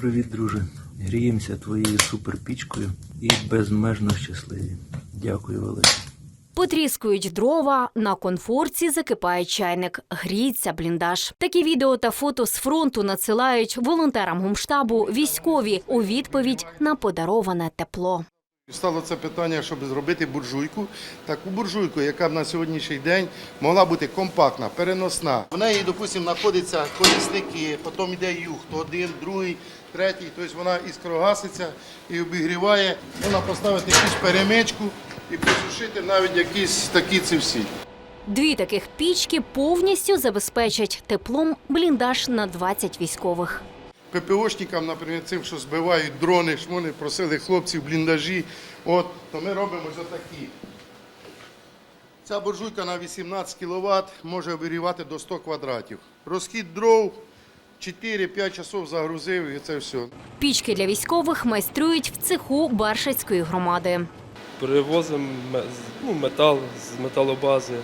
Привіт, друже. Гріємося твоєю суперпічкою і безмежно щасливі. Дякую, велике. Потріскують дрова, на конфорці закипає чайник, гріється бліндаж. Такі відео та фото з фронту надсилають волонтерам гумштабу військові у відповідь на подароване тепло. Стало це питання, щоб зробити буржуйку, таку буржуйку, яка б на сьогоднішній день могла бути компактна, переносна. В неї, допустимо, знаходяться колісники, потім йде юг, то один, другий, третій. Тобто вона іскрогаситься і обігріває. Можна поставити якусь перемичку і посушити навіть якісь такі ці всі. Дві таких пічки повністю забезпечать теплом бліндаж на 20 військових. ППОшникам, наприклад, цим, що збивають дрони, шмони, просили хлопців бліндажі. От, то ми робимо ось отакі. Ця буржуйка на 18 кВт може обігрівати до 100 квадратів. Розхід дров 4-5 часов загрузив і це все. Пічки для військових майструють в цеху Баршацької громади. Перевозимо ну, метал з металобази.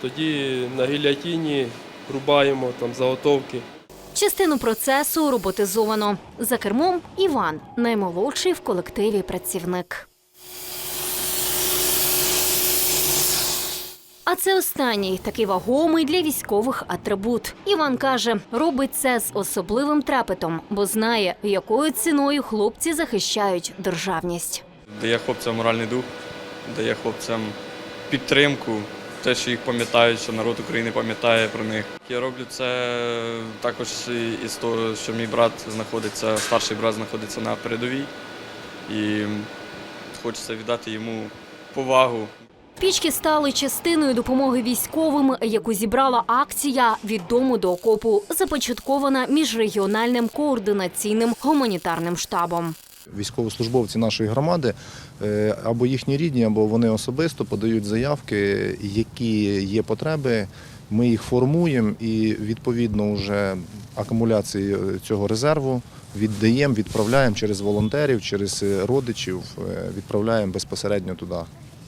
Тоді на гілятіні рубаємо там заготовки. Частину процесу роботизовано. За кермом Іван, наймолодший в колективі працівник. А це останній такий вагомий для військових атрибут. Іван каже, робить це з особливим трепетом, бо знає, якою ціною хлопці захищають державність. дає хлопцям моральний дух, дає хлопцям підтримку, те, що їх пам'ятають, що народ України пам'ятає про них. Я роблю це також із того, що мій брат знаходиться, старший брат знаходиться на передовій, і хочеться віддати йому повагу. Пічки стали частиною допомоги військовим, яку зібрала акція від дому до окопу, започаткована міжрегіональним координаційним гуманітарним штабом. Військовослужбовці нашої громади е, або їхні рідні, або вони особисто подають заявки, які є потреби. Ми їх формуємо і відповідно вже акумуляції цього резерву віддаємо, відправляємо через волонтерів, через е, родичів, е, відправляємо безпосередньо туди,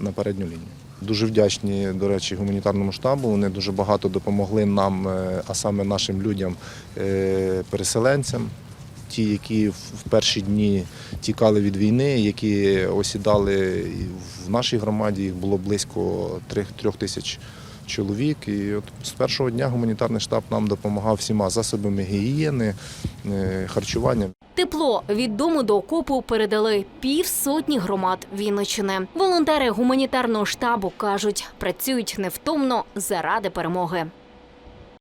на передню лінію. Дуже вдячні, до речі, гуманітарному штабу. Вони дуже багато допомогли нам, е, а саме нашим людям, е, переселенцям ті, які в перші дні тікали від війни, які осідали в нашій громаді, їх було близько трьох тисяч чоловік. І от з першого дня гуманітарний штаб нам допомагав всіма засобами гігієни, е, харчування. Тепло від дому до окопу передали півсотні громад Вінничини. Волонтери гуманітарного штабу кажуть, працюють невтомно заради перемоги.